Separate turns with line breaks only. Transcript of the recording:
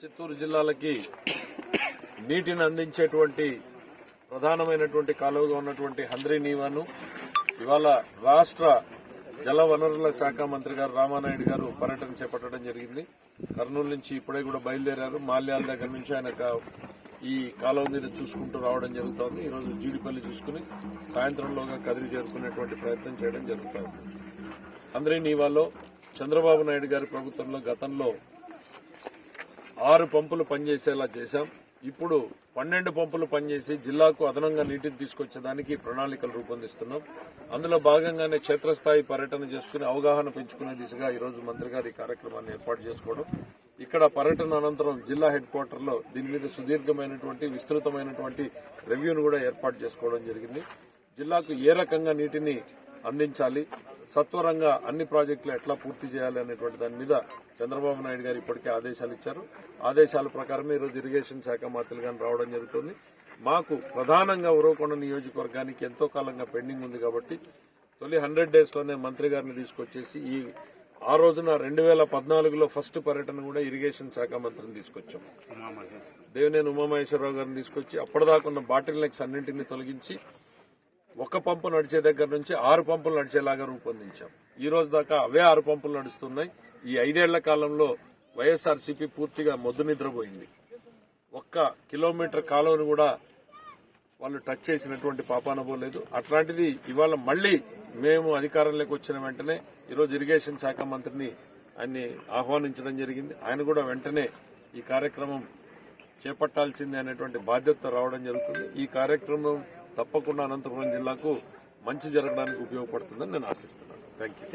చిత్తూరు జిల్లాలకి నీటిని అందించేటువంటి ప్రధానమైనటువంటి కాలువగా ఉన్నటువంటి హంద్రీ నీవాను ఇవాళ రాష్ట్ర జల వనరుల శాఖ మంత్రి గారు రామానాయుడు గారు పర్యటన చేపట్టడం జరిగింది. కర్నూలు నుంచి ఇప్పుడే కూడా బయలుదేరారు. మాల్యాల దగ్గర నుంచి ఆయన ఈ కాలువ మీద చూసుకుంటూ రావడం జరుగుతోంది. ఈరోజు జీడిపల్లి చూసుకుని సాయంత్రంలోగా కదిరి చేరుకునేటువంటి ప్రయత్నం చేయడం జరుగుతోంది. హంద్రీ నీవాలో చంద్రబాబు నాయుడు గారి ప్రభుత్వంలో గతంలో ఆరు పంపులు పనిచేసేలా చేశాం. ఇప్పుడు పన్నెండు పంపులు పనిచేసి జిల్లాకు అదనంగా నీటిని తీసుకొచ్చేదానికి ప్రణాళికలు రూపొందిస్తున్నాం. అందులో భాగంగానే క్షేత్రస్థాయి పర్యటన చేసుకుని అవగాహన పెంచుకునే దిశగా ఈరోజు మంత్రి గారు ఈ కార్యక్రమాన్ని ఏర్పాటు చేసుకోవడం. ఇక్కడ పర్యటన అనంతరం జిల్లా హెడ్ క్వార్టర్లో దీని మీద సుదీర్ఘమైనటువంటి విస్తృతమైనటువంటి రివ్యూను కూడా ఏర్పాటు చేసుకోవడం జరిగింది. జిల్లాకు ఏ రకంగా నీటిని అందించాలి సత్వరంగా అన్ని ప్రాజెక్టులు ఎట్లా పూర్తి చేయాలి అనేటువంటి దాని మీద చంద్రబాబు నాయుడు గారు ఇప్పటికే ఆదేశాలు ఇచ్చారు. ఆదేశాల ప్రకారమే ఈరోజు ఇరిగేషన్ శాఖ మంత్రులు గాని రావడం జరుగుతుంది. మాకు ప్రధానంగా ఉరవకొండ నియోజకవర్గానికి ఎంతో కాలంగా పెండింగ్ ఉంది కాబట్టి తొలి హండ్రెడ్ డేస్లోనే మంత్రి గారిని తీసుకొచ్చేసి ఈ ఆ రోజున రెండు వేల పద్నాలుగులో ఫస్ట్ పర్యటన కూడా ఇరిగేషన్ శాఖ మంత్రిని తీసుకొచ్చాం. దేవినేని ఉమామహేశ్వరరావు గారిని తీసుకొచ్చి అప్పటిదాకా ఉన్న బాటిల్ నెక్స్ అన్నింటినీ తొలగించి ఒక పంపు నడిచే దగ్గర నుంచి ఆరు పంపులు నడిచేలాగా రూపొందించాం. ఈ రోజు దాకా అవే ఆరు పంపులు నడుస్తున్నాయి. ఈ ఐదేళ్ళ కాలంలో వైఎస్ఆర్సీపీ పూర్తిగా మొద్దు నిద్రపోయింది. ఒక్క కిలోమీటర్ కాలువను కూడా వాళ్ళు టచ్ చేసినటువంటి పాపాన పోలేదు అట్లాంటిది ఇవాళ మళ్ళీ మేము అధికారంలోకి వచ్చిన వెంటనే ఈరోజు ఇరిగేషన్ శాఖ మంత్రిని ఆయన్ని ఆహ్వానించడం జరిగింది. ఆయన కూడా వెంటనే ఈ కార్యక్రమం చేపట్టాల్సిందే అనేటువంటి బాధ్యత రావడం జరుగుతుంది. ఈ కార్యక్రమం తప్పకుండా అనంతపురం జిల్లాకు మంచి జరగడానికి ఉపయోగపడుతుందని నేను ఆశిస్తున్నాను. Thank you